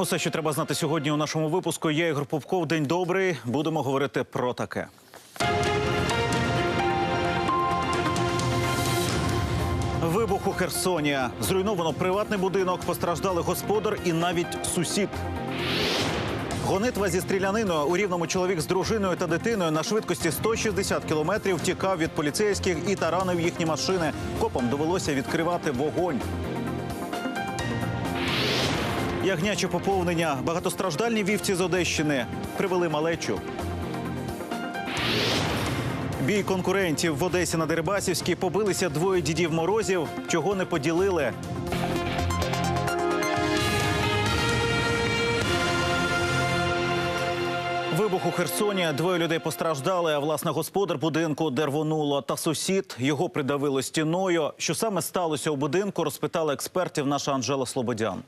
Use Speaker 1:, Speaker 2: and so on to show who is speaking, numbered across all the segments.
Speaker 1: Усе, що треба знати сьогодні у нашому випуску. Я Ігор Попков. День добрий. Будемо говорити про таке. Вибух у Херсоні. Зруйновано приватний будинок, постраждали господар і навіть сусід. Гонитва зі стріляниною у рівному чоловік з дружиною та дитиною на швидкості 160 кілометрів тікав від поліцейських і таранив їхні машини. Копам довелося відкривати вогонь. Ягняче поповнення. Багатостраждальні вівці з Одещини привели малечу. Бій конкурентів в Одесі на Дерибасівській побилися двоє дідів морозів, чого не поділили. Вибух у Херсоні. Двоє людей постраждали. А власне господар будинку де рвонуло та сусід його придавило стіною. Що саме сталося у будинку, розпитала експертів наша Анжела Слободян.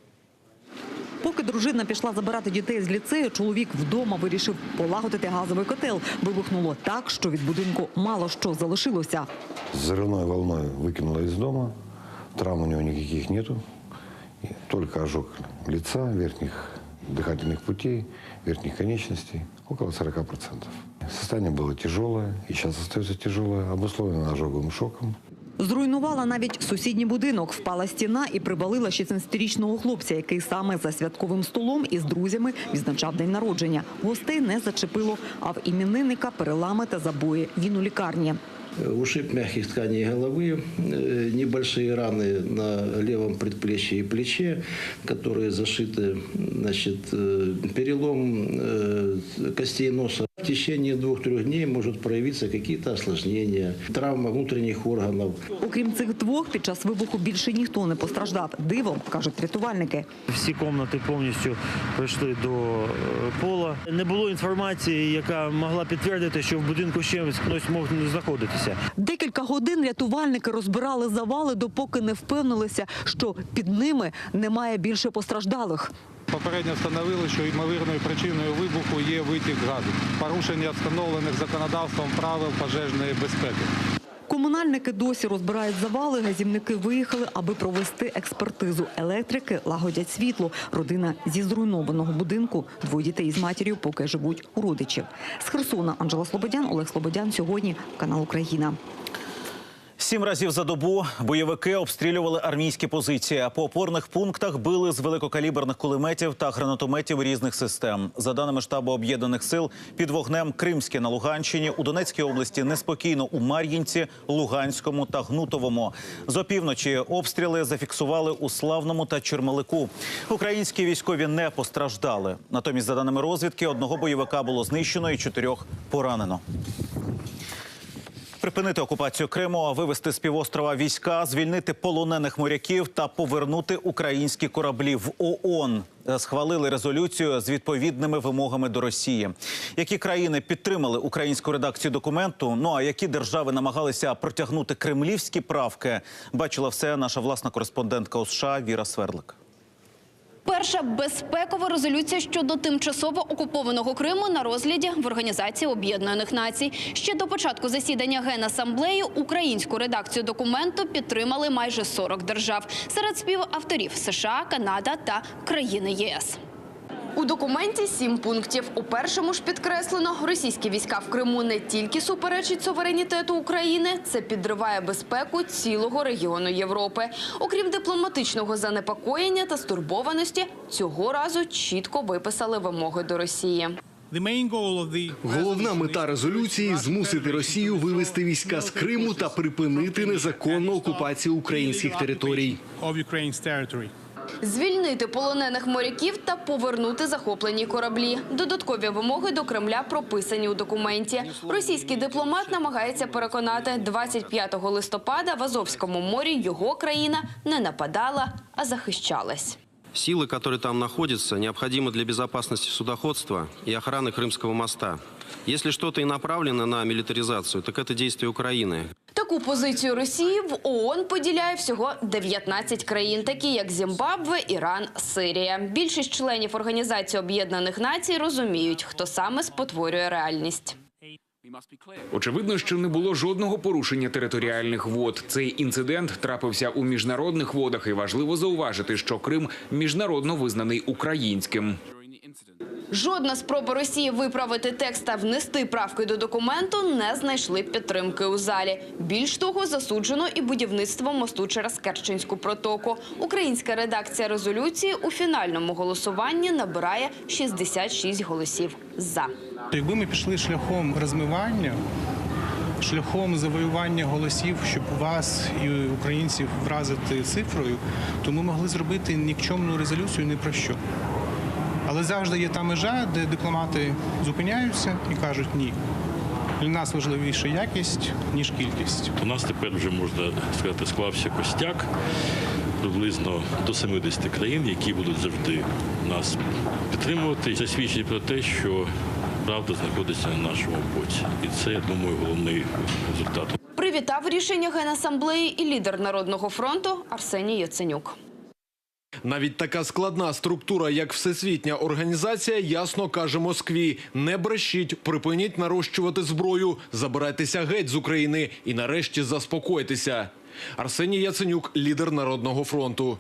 Speaker 2: Поки дружина пішла забирати дітей з ліцею, чоловік вдома вирішив полагодити газовий котел. Вибухнуло так, що від будинку мало що залишилося.
Speaker 3: Взрывной волной выкинуло из дома. Травм у него никаких нету. И только ожог лица, верхних дыхательных путей, верхних конечностей. Около 40%. Состояние было тяжелое и сейчас остается тяжелое, обусловлено ожоговым шоком.
Speaker 2: Зруйнувала навіть сусідній будинок. Впала стіна і прибалила 16-річного хлопця, який саме за святковим столом із друзями відзначав день народження. Гостей не зачепило, а в іменинника перелами та забої. Він у лікарні.
Speaker 4: Ушиб мягких тканей головы, э, небольшие раны на левом предплечье и плече, которые зашиты, значит, э, перелом э, костей носа. В течение двух-трех дней может проявиться какие-то осложнения, травма внутренних органов.
Speaker 2: Окрім цих двох, під час вибуху більше ніхто не постраждав. Дивом, кажуть рятувальники.
Speaker 5: Всі кімнати повністю прийшли до е, пола. Не було інформації, яка могла підтвердити, що в будинку ще хтось мог знаходитися.
Speaker 2: Декілька годин рятувальники розбирали завали, допоки не впевнилися, що під ними немає більше постраждалих.
Speaker 6: Попередньо встановили, що ймовірною причиною вибуху є витік газу, порушення встановлених законодавством правил пожежної безпеки.
Speaker 2: Комунальники досі розбирають завали, газівники виїхали, аби провести експертизу. Електрики лагодять світло. Родина зі зруйнованого будинку, двоє дітей з матір'ю поки живуть у родичів. З Херсона Анжела Слободян, Олег Слободян. Сьогодні канал Україна.
Speaker 1: Сім разів за добу бойовики обстрілювали армійські позиції. А по опорних пунктах били з великокаліберних кулеметів та гранатометів різних систем. За даними штабу об'єднаних сил, під вогнем Кримське на Луганщині у Донецькій області неспокійно у Мар'їнці, Луганському та Гнутовому. З опівночі обстріли зафіксували у Славному та Чермалику. Українські військові не постраждали. Натомість, за даними розвідки, одного бойовика було знищено і чотирьох поранено. Припинити окупацію Криму, вивести з півострова війська, звільнити полонених моряків та повернути українські кораблі в ООН. Схвалили резолюцію з відповідними вимогами до Росії. Які країни підтримали українську редакцію документу? Ну а які держави намагалися протягнути кремлівські правки? Бачила все наша власна кореспондентка у США Віра Свердлик.
Speaker 7: Перша безпекова резолюція щодо тимчасово окупованого Криму на розгляді в Організації Об'єднаних Націй. Ще до початку засідання Генасамблеї українську редакцію документу підтримали майже 40 держав. Серед співавторів США, Канада та країни ЄС. У документі сім пунктів. У першому ж підкреслено, російські війська в Криму не тільки суперечать суверенітету України, це підриває безпеку цілого регіону Європи. Окрім дипломатичного занепокоєння та стурбованості, цього разу чітко виписали вимоги до Росії.
Speaker 8: Головна мета резолюції змусити Росію вивести війська з Криму та припинити незаконну окупацію українських територій
Speaker 7: Звільнити полонених моряків та повернути захоплені кораблі. Додаткові вимоги до Кремля прописані у документі. Російський дипломат намагається переконати, 25 листопада в Азовському морі його країна не нападала, а захищалась.
Speaker 9: Силы, которые там находятся, необходимы для безопасности судоходства и охраны Крымского моста. Если что-то и направлено на милитаризацию, так это действия Украины.
Speaker 7: Таку позицію Росії в ООН поділяє всього 19 країн, такі як Зімбабве, Іран, Сирія. Більшість членів Організації Об'єднаних Націй розуміють, хто саме спотворює реальність.
Speaker 10: Очевидно, що не було жодного порушення територіальних вод. Цей інцидент трапився у міжнародних водах, і важливо зауважити, що Крим міжнародно визнаний українським.
Speaker 7: Жодна спроба Росії виправити текст та внести правки до документу не знайшли підтримки у залі. Більш того, засуджено і будівництво мосту через Керченську протоку. Українська редакція резолюції у фінальному голосуванні набирає 66 голосів за.
Speaker 11: Якби ми пішли шляхом розмивання, шляхом завоювання голосів, щоб вас і українців вразити цифрою, то ми могли зробити нікчемну резолюцію ні про що. Але завжди є та межа, де дипломати зупиняються і кажуть ні. Для нас важливіша якість, ніж кількість.
Speaker 12: У нас тепер вже можна сказати склався костяк приблизно до 70 країн, які будуть завжди нас підтримувати. Це свідчить про те, що правда знаходиться на нашому боці, і це, я думаю, головний результат.
Speaker 7: Привітав рішення Генасамблеї і лідер Народного фронту Арсеній Яценюк.
Speaker 13: Навіть така складна структура, як Всесвітня організація, ясно каже Москві: не брешіть, припиніть нарощувати зброю, забирайтеся геть з України і нарешті заспокойтеся. Арсеній Яценюк, лідер Народного фронту.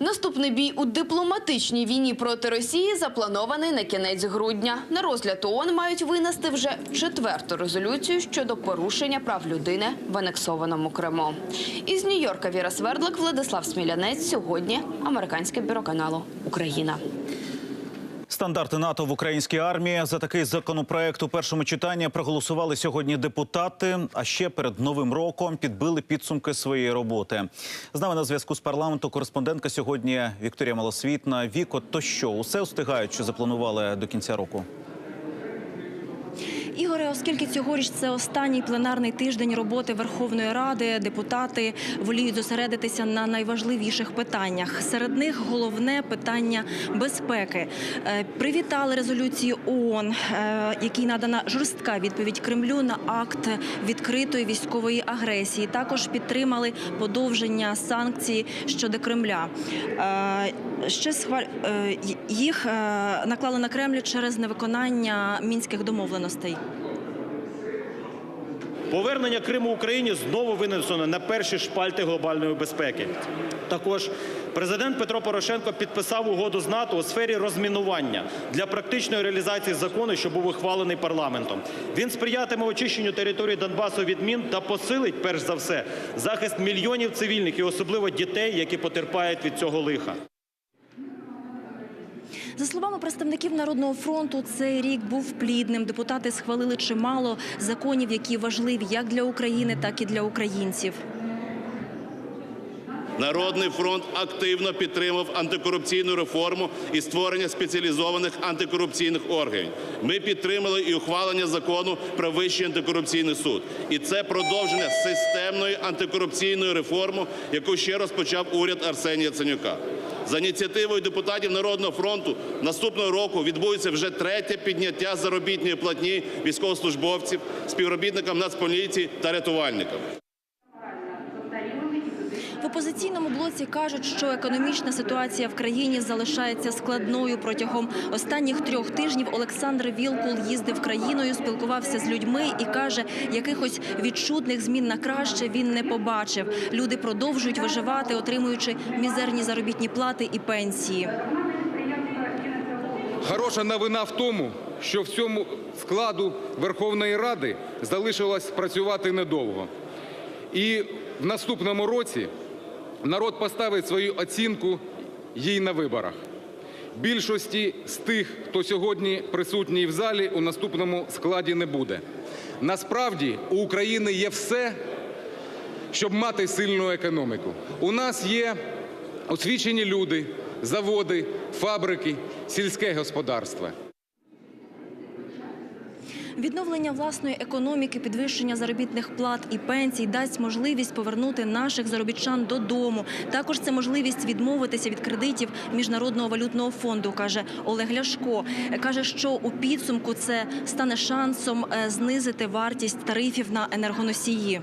Speaker 7: Наступний бій у дипломатичній війні проти Росії запланований на кінець грудня. На розгляд ООН мають винести вже четверту резолюцію щодо порушення прав людини в анексованому Криму. Із Нью-Йорка Віра Свердлик, Владислав Смілянець. Сьогодні американське бюро каналу Україна.
Speaker 1: Стандарти НАТО в українській армії за такий законопроект у першому читанні проголосували сьогодні депутати. А ще перед новим роком підбили підсумки своєї роботи. З нами на зв'язку з парламенту кореспондентка сьогодні Вікторія Малосвітна. Віко, то що усе встигають, що запланували до кінця року?
Speaker 14: Ігоре, оскільки цьогоріч це останній пленарний тиждень роботи Верховної Ради, депутати воліють зосередитися на найважливіших питаннях. Серед них головне питання безпеки. Е, Привітали резолюції ООН, е, якій надана жорстка відповідь Кремлю на акт відкритої військової агресії. Також підтримали подовження санкцій щодо Кремля. Е, Ще схваль... їх е, наклали на Кремль через невиконання мінських домовленостей.
Speaker 15: Повернення Криму Україні знову винесено на перші шпальти глобальної безпеки. Також президент Петро Порошенко підписав угоду з НАТО у сфері розмінування для практичної реалізації закону, що був ухвалений парламентом. Він сприятиме очищенню території Донбасу від мін та посилить, перш за все, захист мільйонів цивільних і особливо дітей, які потерпають від цього лиха.
Speaker 14: За словами представників Народного фронту, цей рік був плідним. Депутати схвалили чимало законів, які важливі як для України, так і для українців.
Speaker 16: Народний фронт активно підтримав антикорупційну реформу і створення спеціалізованих антикорупційних органів. Ми підтримали і ухвалення закону про Вищий антикорупційний суд. І це продовження системної антикорупційної реформи, яку ще розпочав уряд Арсенія Яценюка. За ініціативою депутатів Народного фронту наступного року відбудеться вже третє підняття заробітної платні військовослужбовців, співробітникам Нацполіції та рятувальникам.
Speaker 14: В опозиційному блоці кажуть, що економічна ситуація в країні залишається складною. Протягом останніх трьох тижнів Олександр Вілкул їздив країною, спілкувався з людьми і каже, якихось відчутних змін на краще він не побачив. Люди продовжують виживати, отримуючи мізерні заробітні плати і пенсії.
Speaker 17: Хороша новина в тому, що в цьому складу Верховної Ради залишилось працювати недовго. І в наступному році народ поставить свою оцінку їй на виборах. Більшості з тих, хто сьогодні присутній в залі, у наступному складі не буде. Насправді у України є все, щоб мати сильну економіку. У нас є освічені люди, заводи, фабрики, сільське господарство.
Speaker 14: Відновлення власної економіки, підвищення заробітних плат і пенсій дасть можливість повернути наших заробітчан додому. Також це можливість відмовитися від кредитів міжнародного валютного фонду, каже Олег Ляшко. Каже, що у підсумку це стане шансом е, знизити вартість тарифів на енергоносії.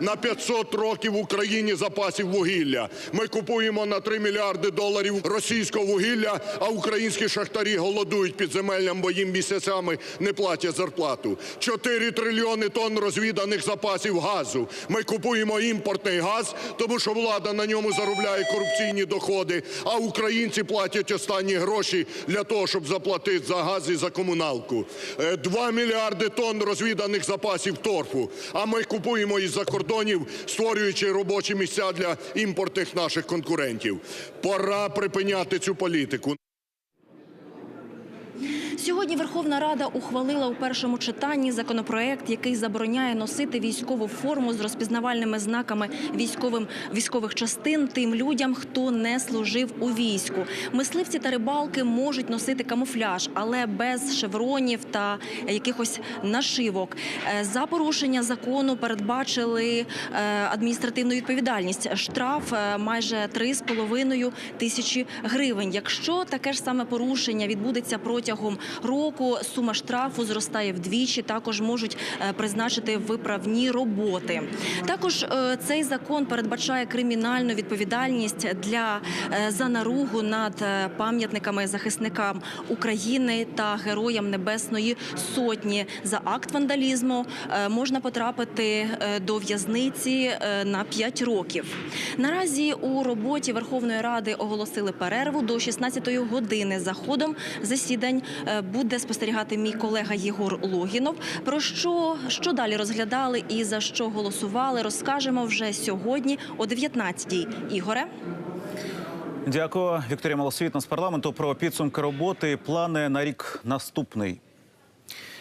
Speaker 18: На 500 років в Україні запасів вугілля. Ми купуємо на 3 мільярди доларів російського вугілля, а українські шахтарі голодують під земелям, бо їм місяцями не платять зарплату. 4 трильйони тонн розвіданих запасів газу. Ми купуємо імпортний газ, тому що влада на ньому заробляє корупційні доходи, а українці платять останні гроші для того, щоб заплатити за газ і за комуналку. 2 мільярди тонн розвіданих запасів торфу, а ми купуємо із-за кордонів, створюючи робочі місця для імпортних наших конкурентів. Пора припиняти цю політику.
Speaker 14: Сьогодні Верховна Рада ухвалила у першому читанні законопроект, який забороняє носити військову форму з розпізнавальними знаками військовим військових частин тим людям, хто не служив у війську. Мисливці та рибалки можуть носити камуфляж, але без шевронів та якихось нашивок. Е, За порушення закону передбачили е, адміністративну відповідальність. Штраф е, майже 3,5 тисячі гривень. Якщо таке ж саме порушення відбудеться протягом року, сума штрафу зростає вдвічі. Також можуть е, призначити виправні роботи. Також е, цей закон передбачає кримінальну відповідальність для е, за наругу над пам'ятниками захисникам України та героям Небесної Сотні. За акт вандалізму можна потрапити до в'язниці на 5 років. Наразі у роботі Верховної Ради оголосили перерву до 16-ї години. За ходом засідань буде спостерігати мій колега Єгор Логінов. Про що, що далі розглядали і за що голосували, розкажемо вже сьогодні о 19-й. Ігоре.
Speaker 1: Дякую, Вікторія Малосвітна з парламенту про підсумки роботи і плани на рік наступний.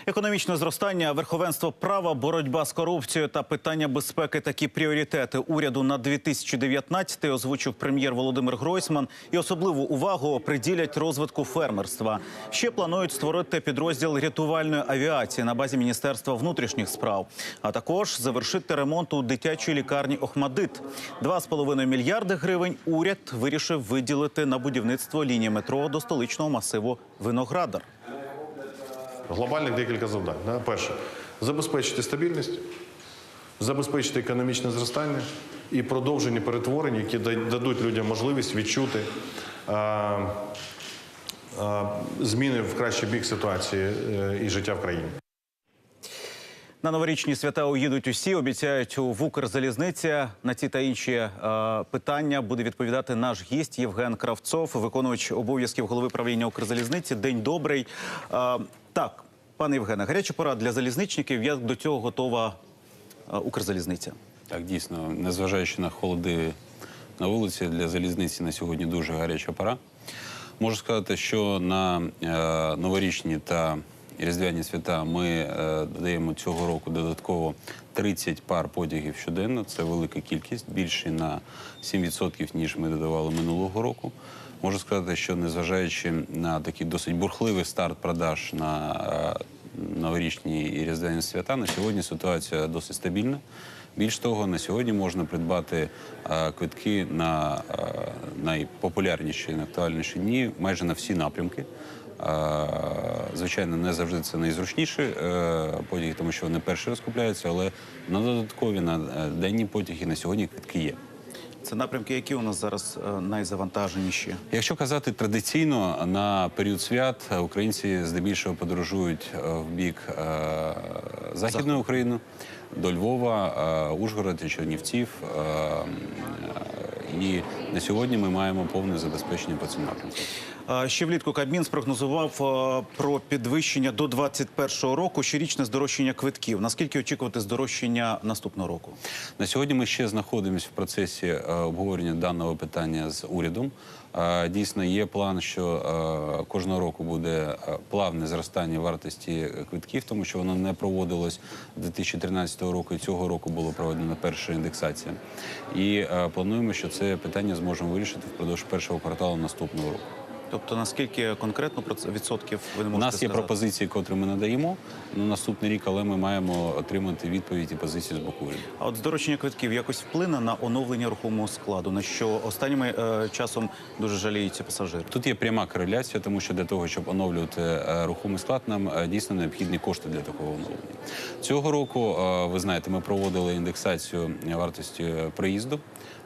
Speaker 1: Економічне зростання, верховенство права, боротьба з корупцією та питання безпеки такі пріоритети уряду на 2019 озвучив прем'єр Володимир Гройсман і особливу увагу приділять розвитку фермерства. Ще планують створити підрозділ рятувальної авіації на базі Міністерства внутрішніх справ, а також завершити ремонт у дитячій лікарні Охмадит. 2,5 мільярди гривень уряд вирішив виділити на будівництво лінії метро до столичного масиву Виноградар.
Speaker 19: Глобальних декілька завдань. Да? Перше забезпечити стабільність, забезпечити економічне зростання і продовження перетворень, які дадуть людям можливість відчути а, зміни в кращий бік ситуації е, і життя в країні.
Speaker 1: На новорічні свята уїдуть усі. Обіцяють в Укрзалізниці. На ці та інші е, питання буде відповідати наш гість Євген Кравцов, виконувач обов'язків голови правління Укрзалізниці. День добрий. Е, так, пане Євгене, гаряча пора для залізничників. Як до цього готова е, Укрзалізниця?
Speaker 20: Так, дійсно, незважаючи на холоди на вулиці, для залізниці на сьогодні дуже гаряча пора. Можу сказати, що на е, новорічні та різдвяні свята ми е, додаємо цього року додатково 30 пар потягів щоденно. Це велика кількість, більше на 7%, ніж ми додавали минулого року. Можу сказати, що незважаючи на такий досить бурхливий старт продаж на е, новорічні і різдвяні свята, на сьогодні ситуація досить стабільна. Більш того, на сьогодні можна придбати е, квитки на е, найпопулярніші, найактуальніші дні майже на всі напрямки. Звичайно, не завжди це найзручніші потяги, тому що вони перші розкупляються, але на додаткові на денні потяги на сьогодні квитки є.
Speaker 1: Це напрямки, які у нас зараз е, найзавантаженіші.
Speaker 20: Якщо казати традиційно, на період свят е, українці здебільшого подорожують е, в бік Західної України до Львова, Ужгород, Ужгорода, Чернівців. І на сьогодні ми маємо повне забезпечення по цим напрямкам.
Speaker 1: Ще влітку Кабмін спрогнозував про підвищення до 2021 року щорічне здорожчання квитків. Наскільки очікувати здорожчання наступного року?
Speaker 20: На сьогодні ми ще знаходимося в процесі обговорення даного питання з урядом. Дійсно, є план, що кожного року буде плавне зростання вартості квитків, тому що воно не проводилось 2013 року. І цього року було проведено перша індексація. І плануємо, що це питання зможемо вирішити впродовж першого кварталу наступного року.
Speaker 1: Тобто наскільки конкретно відсотків ви не
Speaker 20: У нас є
Speaker 1: сказати?
Speaker 20: пропозиції, котрі ми надаємо на наступний рік, але ми маємо отримати відповідь і позиції з боку уряду.
Speaker 1: А от здорожчання квитків якось вплине на оновлення рухомого складу, на що останніми е, часом дуже жаліються пасажири.
Speaker 20: Тут є пряма кореляція, тому що для того, щоб оновлювати е, рухомий склад, нам е, дійсно необхідні кошти для такого оновлення. Цього року, е, ви знаєте, ми проводили індексацію вартості е, проїзду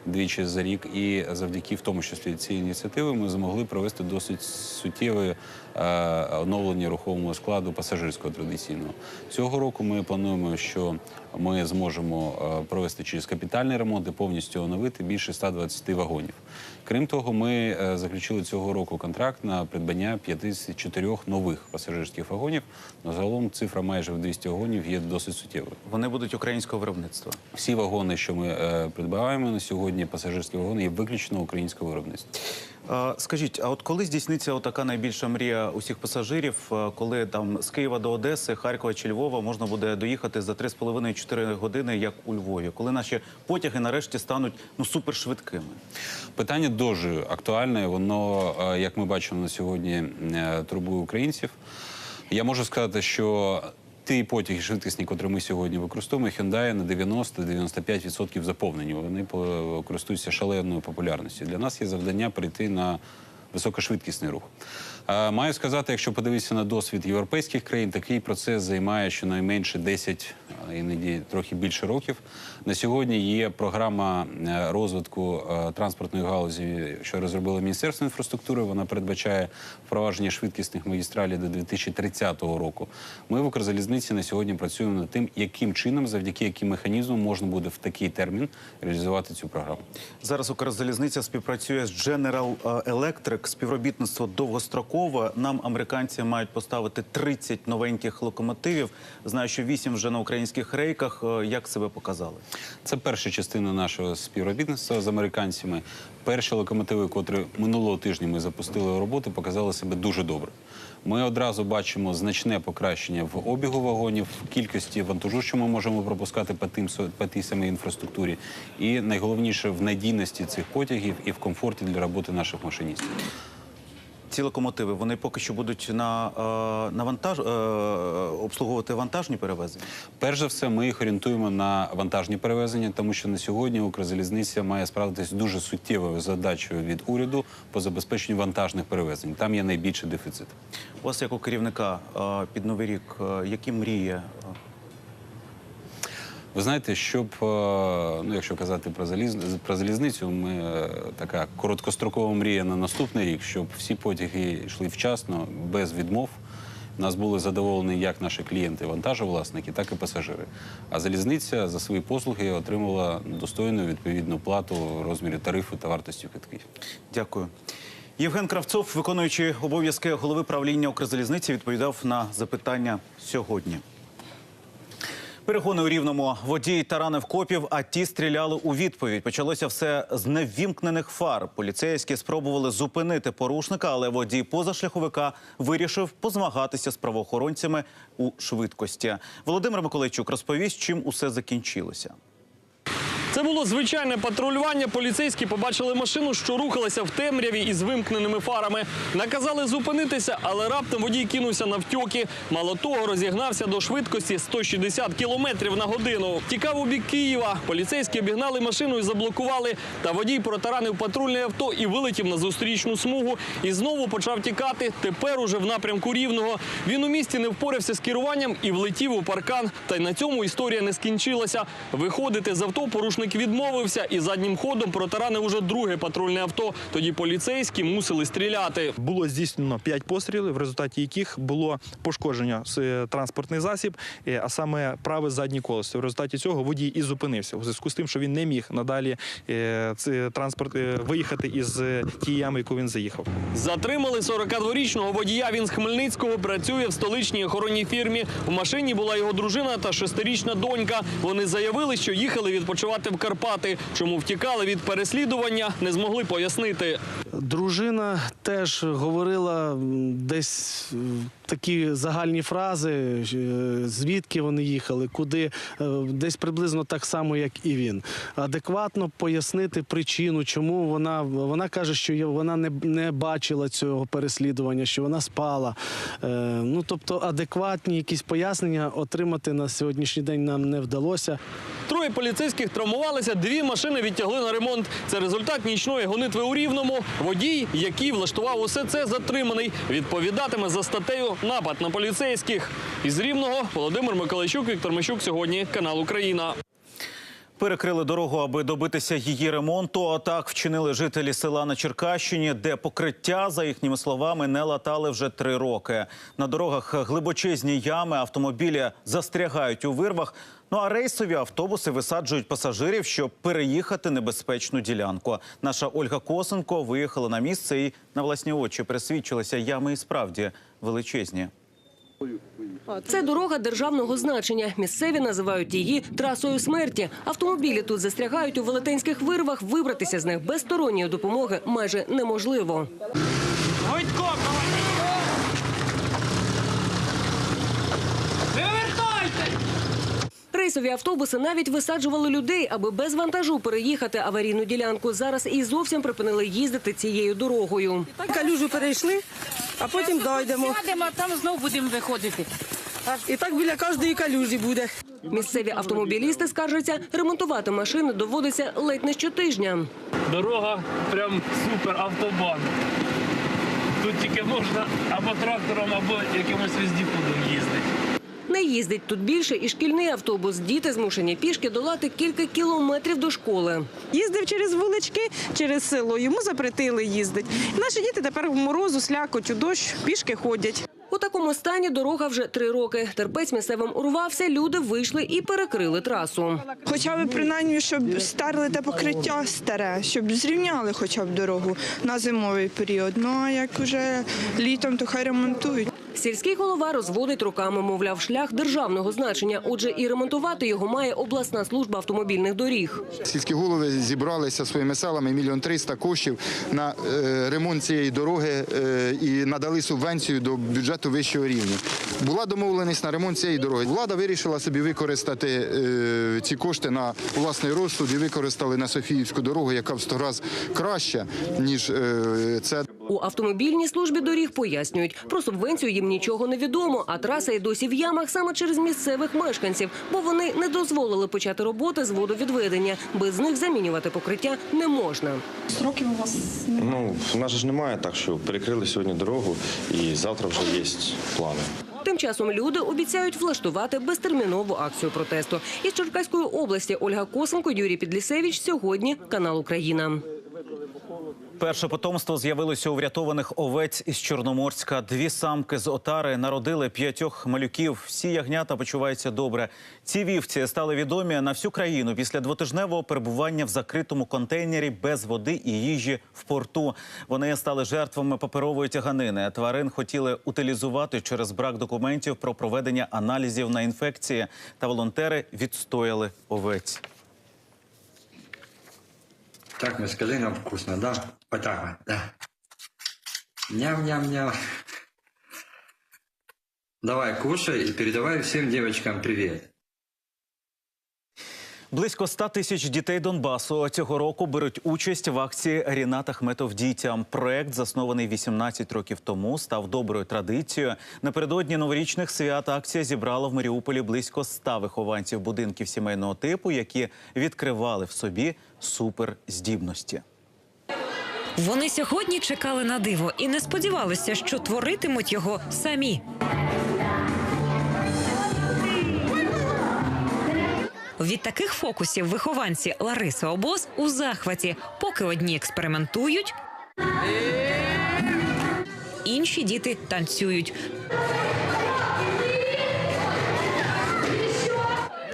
Speaker 20: двічі за рік, і завдяки в тому числі цій ініціативи ми змогли провести досить суттєве е, оновлення рухомого складу пасажирського традиційного. Цього року ми плануємо, що ми зможемо е, провести через капітальний ремонт і повністю оновити більше 120 вагонів. Крім того, ми е, заключили цього року контракт на придбання 54 нових пасажирських вагонів. На загалом цифра майже в 200 вагонів є досить суттєвою.
Speaker 1: Вони будуть українського виробництва.
Speaker 20: Всі вагони, що ми е, придбаємо на сьогодні, пасажирські вагони, є виключно українського виробництва.
Speaker 1: Скажіть, а от коли здійсниться така найбільша мрія усіх пасажирів, коли там з Києва до Одеси, Харкова чи Львова можна буде доїхати за 3,5-4 години, як у Львові, коли наші потяги нарешті стануть ну супершвидкими?
Speaker 20: Питання дуже актуальне. Воно, як ми бачимо на сьогодні, е, турбує українців. Я можу сказати, що ті потяги швидкісні, котрі ми сьогодні використовуємо, Hyundai на 90-95% заповнені. Вони користуються шаленою популярністю. Для нас є завдання перейти на високошвидкісний рух. Е, Маю сказати, якщо подивитися на досвід європейських країн, такий процес займає щонайменше 10, іноді трохи більше років. На сьогодні є програма е, розвитку е, транспортної галузі, що розробило Міністерство інфраструктури. Вона передбачає впровадження швидкісних магістралей до 2030 року. Ми в Укрзалізниці на сьогодні працюємо над тим, яким чином, завдяки яким механізмам можна буде в такий термін реалізувати цю програму.
Speaker 1: Зараз Укрзалізниця співпрацює з General Electric. Співробітництво довгострокове. Нам американці мають поставити 30 новеньких локомотивів. Знаю, що 8 вже на українських рейках. Е, Як себе показали?
Speaker 20: Це перша частина нашого співробітництва з американцями. Перші локомотиви, котрі минулого тижня ми запустили у роботу, показали себе дуже добре. Ми одразу бачимо значне покращення в обігу вагонів, в кількості вантажу, що ми можемо пропускати по тим по тій самій інфраструктурі, і найголовніше в надійності цих потягів і в комфорті для роботи наших машиністів.
Speaker 1: Ці локомотиви вони поки що будуть на, е, на вантаж е, обслуговувати вантажні перевезення.
Speaker 20: Перш за все, ми їх орієнтуємо на вантажні перевезення, тому що на сьогодні Укрзалізниця має справитися дуже суттєвою задачею від уряду по забезпеченню вантажних перевезень. Там є найбільший дефіцит.
Speaker 1: У вас, як у керівника е, під новий рік, які мрії?
Speaker 20: Ви знаєте, щоб е, ну, якщо казати про заліз про залізницю, ми е, така короткострокова мрія на наступний рік, щоб всі потяги йшли вчасно, без відмов. Нас були задоволені як наші клієнти, вантажовласники, так і пасажири. А залізниця за свої послуги отримала достойну відповідну плату в розмірі тарифу та вартості квитків.
Speaker 1: Дякую. Євген Кравцов, виконуючи обов'язки голови правління Укрзалізниці, відповідав на запитання сьогодні. Перегони у рівному водій таранив копів, а ті стріляли у відповідь. Почалося все з невімкнених фар. Поліцейські спробували зупинити порушника, але водій позашляховика вирішив позмагатися з правоохоронцями у швидкості. Володимир Миколайчук розповість, чим усе закінчилося.
Speaker 21: Це було звичайне патрулювання. Поліцейські побачили машину, що рухалася в темряві із вимкненими фарами. Наказали зупинитися, але раптом водій кинувся на навтьоки. Мало того, розігнався до швидкості 160 кілометрів на годину. Тікав у бік Києва. Поліцейські обігнали машину і заблокували. Та водій протаранив патрульне авто і вилетів на зустрічну смугу. І знову почав тікати. Тепер уже в напрямку рівного. Він у місті не впорався з керуванням і влетів у паркан. Та й на цьому історія не скінчилася. Виходити з авто порушник відмовився і заднім ходом протаранив уже друге патрульне авто. Тоді поліцейські мусили стріляти.
Speaker 22: Було здійснено 5 пострілів, в результаті яких було пошкодження с- транспортний засіб, е, а саме праве заднє колесо. В результаті цього водій і зупинився у зв'язку з тим, що він не міг надалі е, транспорт е, виїхати із е, тієї ями, яку він заїхав.
Speaker 21: Затримали 42-річного водія. Він з Хмельницького працює в столичній охоронній фірмі. У машині була його дружина та шестирічна донька. Вони заявили, що їхали відпочивати в Карпати. Чому втікали від переслідування, не змогли пояснити.
Speaker 23: Дружина теж говорила десь е, такі загальні фрази, е, звідки вони їхали, куди, е, десь приблизно так само, як і він. Адекватно пояснити причину, чому вона вона каже, що вона не, не бачила цього переслідування, що вона спала. Ну тобто, адекватні якісь пояснення отримати на сьогоднішній день нам не вдалося.
Speaker 21: Троє поліцейських травмувалися, дві машини відтягли на ремонт. Це результат нічної гонитви у Рівному. Водій, який влаштував усе це, затриманий. Відповідатиме за статтею напад на поліцейських. Із Рівного Володимир Миколайчук, Віктор Мищук. Сьогодні канал Україна.
Speaker 1: Перекрили дорогу, аби добитися її ремонту. А так вчинили жителі села на Черкащині, де покриття, за їхніми словами, не латали вже три роки. На дорогах глибочезні ями, автомобілі застрягають у вирвах. Ну а рейсові автобуси висаджують пасажирів, щоб переїхати небезпечну ділянку. Наша Ольга Косенко виїхала на місце і на власні очі присвідчилися ями і справді величезні.
Speaker 24: Це дорога державного значення. Місцеві називають її трасою смерті. Автомобілі тут застрягають у велетенських вирвах. Вибратися з них без сторонньої допомоги майже неможливо. Рейсові автобуси навіть висаджували людей, аби без вантажу переїхати аварійну ділянку. Зараз і зовсім припинили їздити цією дорогою.
Speaker 25: Калюжу перейшли, а потім дойдемо. Сядемо, а там знову будемо виходити. І так біля кожної калюжі буде.
Speaker 24: Місцеві автомобілісти скаржаться, ремонтувати машини доводиться ледь не щотижня.
Speaker 21: Дорога прям супер автобан. Тут тільки можна або трактором, або якимось вездіходом їздити.
Speaker 24: Не їздить тут більше і шкільний автобус. Діти змушені пішки долати кілька кілометрів до школи.
Speaker 26: Їздив через вулички, через село. Йому запретили їздити. Наші діти тепер в морозу, слякоть, у дощ, пішки ходять.
Speaker 24: У такому стані дорога вже три роки. Терпець місцевим урвався, люди вийшли і перекрили трасу.
Speaker 26: Хоча б принаймні, щоб стерли те покриття старе, щоб зрівняли хоча б дорогу на зимовий період. Ну а як вже літом, то хай ремонтують.
Speaker 24: Сільський голова розводить руками, мовляв, шлях державного значення. Отже, і ремонтувати його має обласна служба автомобільних доріг.
Speaker 27: Сільські голови зібралися своїми селами мільйон триста коштів на е, ремонт цієї дороги е, і надали субвенцію до бюджету вищого рівня. Була домовленість на ремонт цієї дороги. Влада вирішила собі використати е, ці кошти на власний розсуд і використали на Софіївську дорогу, яка в сто раз краща ніж це.
Speaker 24: У автомобільній службі доріг пояснюють, про субвенцію їм нічого не відомо, а траса й досі в ямах саме через місцевих мешканців, бо вони не дозволили почати роботи з водовідведення. Без них замінювати покриття не можна.
Speaker 28: Сроків у вас
Speaker 29: Ну, в нас ж немає, так що перекрили сьогодні дорогу і завтра вже є плани.
Speaker 24: Тим часом люди обіцяють влаштувати безтермінову акцію протесту. Із Черкаської області Ольга Косенко, Юрій Підлісевич. Сьогодні канал Україна.
Speaker 1: Перше потомство з'явилося у врятованих овець із Чорноморська. Дві самки з отари народили п'ятьох малюків. Всі ягнята почуваються добре. Ці вівці стали відомі на всю країну після двотижневого перебування в закритому контейнері без води і їжі в порту. Вони стали жертвами паперової тяганини. Тварин хотіли утилізувати через брак документів про проведення аналізів на інфекції. Та волонтери відстояли овець.
Speaker 30: Так, скажи нам вкусно, да? Вот так да. Ням-ням-ням. Давай, кушай и передавай всем девочкам привет.
Speaker 1: Близько 100 тисяч дітей Донбасу цього року беруть участь в акції Рінат Ахметов дітям. Проект, заснований 18 років тому, став доброю традицією. Напередодні новорічних свят акція зібрала в Маріуполі близько 100 вихованців будинків сімейного типу, які відкривали в собі суперздібності.
Speaker 31: Вони сьогодні чекали на диво і не сподівалися, що творитимуть його самі. Від таких фокусів вихованці Лариси Обоз у захваті, поки одні експериментують, інші діти танцюють.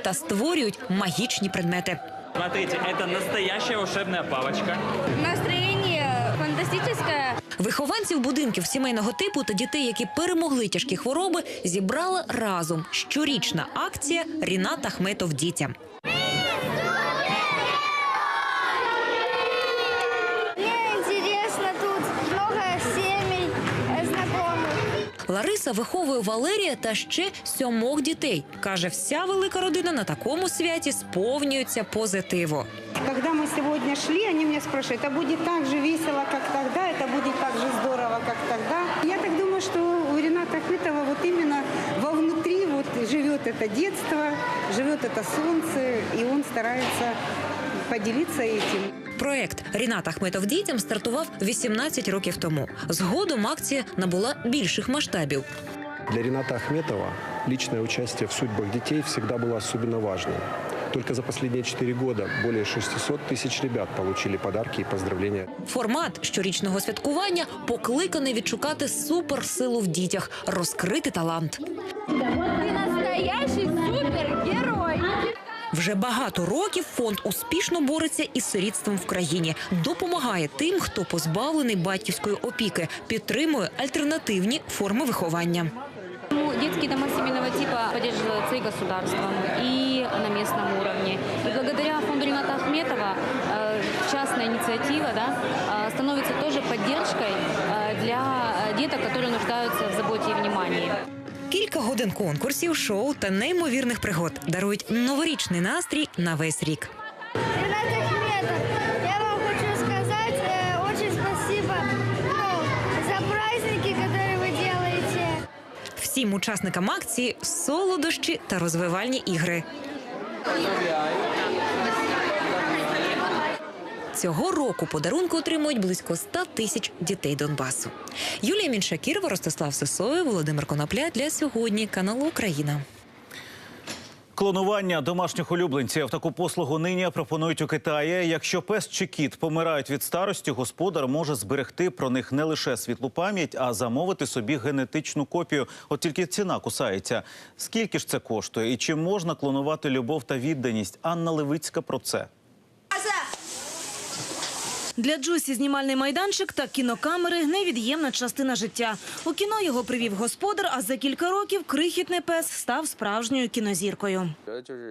Speaker 31: Та створюють магічні предмети.
Speaker 32: Смотрите, это настоящая волшебная палочка.
Speaker 31: Настроєння фантастичне. Вихованців будинків сімейного типу та дітей, які перемогли тяжкі хвороби, зібрала разом щорічна акція Рінат Ахметов дітям. Раїса виховує Валерія та ще сьомох дітей. Каже, вся велика родина на такому святі сповнюється позитиву.
Speaker 33: Когда мы сегодня шли, они меня спрашивают, это будет так же весело, как тогда, это будет так же здорово, как тогда. Я так думаю, что у Рената Ахметова вот именно вовнутри вот живет это детство, живет это солнце, и он старается поделиться этим.
Speaker 31: Проект Рінат Ахметов дітям стартував 18 років тому. Згодом акція набула більших масштабів.
Speaker 34: Для Рената Ахметова личное участие в судьбах детей всегда было особенно важным. Только за последние 4 года более 600 тысяч ребят получили подарки и поздравления.
Speaker 31: Формат щорічного святкування покликаний відшукати суперсилу в дітях, розкрити талант.
Speaker 33: Ты настоящий супергерой!
Speaker 31: Вже багато років фонд успішно бореться із сирітством в країні, допомагає тим, хто позбавлений батьківської опіки, підтримує альтернативні форми виховання.
Speaker 35: Ну, Детские дома семейного типа поддерживаются и государством, и на местном уровне. И благодаря фонду Рената Ахметова э, частная инициатива да, э, становится тоже поддержкой э, для деток, которые нуждаются в заботе и внимании.
Speaker 31: Кілька годин конкурсів, шоу та неймовірних пригод дарують новорічний настрій на весь рік.
Speaker 33: Ренат Ахметов, я вам хочу сказать э, очень спасибо ну, за праздники, которые вы делаете.
Speaker 31: Всім учасникам акції солодощі та розвивальні ігри. Цього року подарунки отримують близько 100 тисяч дітей Донбасу. Юлія Міншакірова, Ростислав Сисоєв, Володимир Конопля для сьогодні каналу Україна.
Speaker 1: Клонування домашніх улюбленців таку послугу нині пропонують у Китаї. Якщо пес чи кіт помирають від старості, господар може зберегти про них не лише світлу пам'ять, а замовити собі генетичну копію. От тільки ціна кусається. Скільки ж це коштує і чи можна клонувати любов та відданість? Анна Левицька про це.
Speaker 36: Для Джусі знімальний майданчик та кінокамери – невід'ємна частина життя. У кіно його привів господар, а за кілька років крихітний пес став справжньою кінозіркою.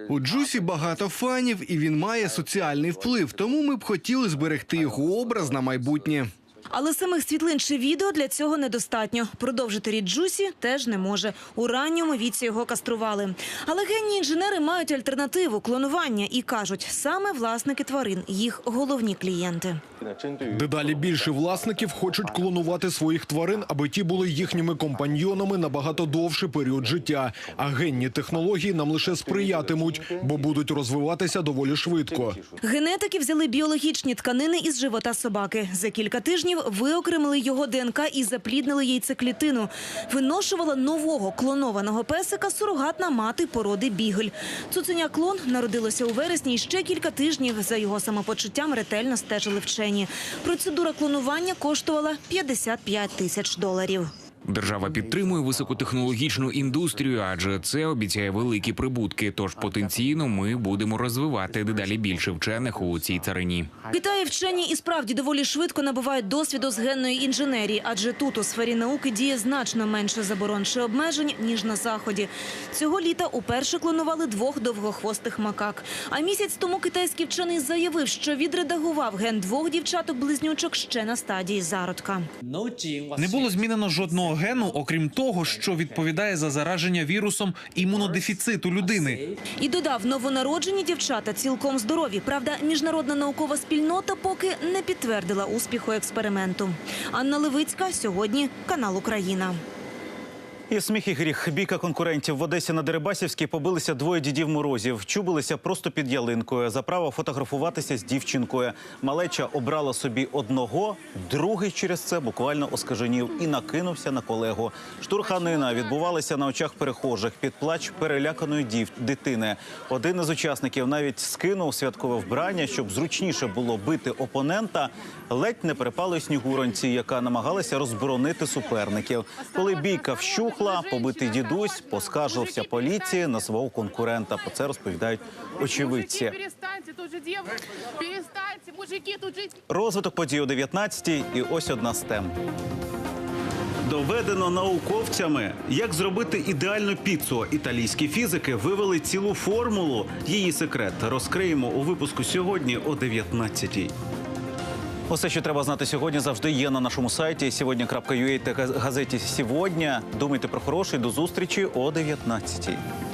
Speaker 37: У Джусі багато фанів, і він має соціальний вплив. Тому ми б хотіли зберегти його образ на майбутнє.
Speaker 36: Але самих світлин чи відео для цього недостатньо. Продовжити рід Джусі теж не може. У ранньому віці його кастрували. Але генні інженери мають альтернативу – клонування. І кажуть, саме власники тварин – їх головні клієнти.
Speaker 37: Дедалі більше власників хочуть клонувати своїх тварин, аби ті були їхніми компаньйонами набагато довший період життя. А генні технології нам лише сприятимуть, бо будуть розвиватися доволі швидко.
Speaker 36: Генетики взяли біологічні тканини із живота собаки. За кілька тижнів виокремили його ДНК і запліднили яйцеклітину. Виношувала нового клонованого песика сурогатна мати породи Бігель. Цуценя клон народилося у вересні і ще кілька тижнів. За його самопочуттям ретельно стежили вчені. Процедура клонування коштувала 55 тисяч доларів.
Speaker 38: Держава підтримує високотехнологічну індустрію, адже це обіцяє великі прибутки. Тож потенційно ми будемо розвивати дедалі більше вчених у цій царині.
Speaker 36: Китаї вчені і справді доволі швидко набувають досвіду з генної інженерії, адже тут у сфері науки діє значно менше заборон чи обмежень ніж на заході. Цього літа уперше клонували двох довгохвостих макак. А місяць тому китайський вчений заявив, що відредагував ген двох дівчаток-близнючок ще на стадії зародка.
Speaker 39: Не було змінено жодного гену, окрім того, що відповідає за зараження вірусом імунодефіциту людини.
Speaker 36: І додав, новонароджені дівчата цілком здорові. Правда, міжнародна наукова спільнота поки не підтвердила успіху експерименту. Анна Левицька сьогодні канал Україна.
Speaker 1: І сміх і гріх. Бійка конкурентів в Одесі на Дерибасівській побилися двоє дідів морозів. Чубилися просто під ялинкою за право фотографуватися з дівчинкою. Малеча обрала собі одного, другий через це буквально оскаженів і накинувся на колегу. Штурханина відбувалася на очах перехожих під плач переляканої дів дитини. Один із учасників навіть скинув святкове вбрання, щоб зручніше було бити опонента. Ледь не перепали снігуронці, яка намагалася розборонити суперників. Коли бійка вщухла, побитий дідусь поскаржився поліції на свого конкурента. Про це розповідають очевидці. Розвиток подій о 19-й і ось одна з тем. Доведено науковцями, як зробити ідеальну піцу. Італійські фізики вивели цілу формулу. Її секрет розкриємо у випуску сьогодні о 19-й. Усе, що треба знати сьогодні, завжди є на нашому сайті. Сьогодні.ua та газеті «Сьогодні». Думайте про хороше. До зустрічі о 19-й.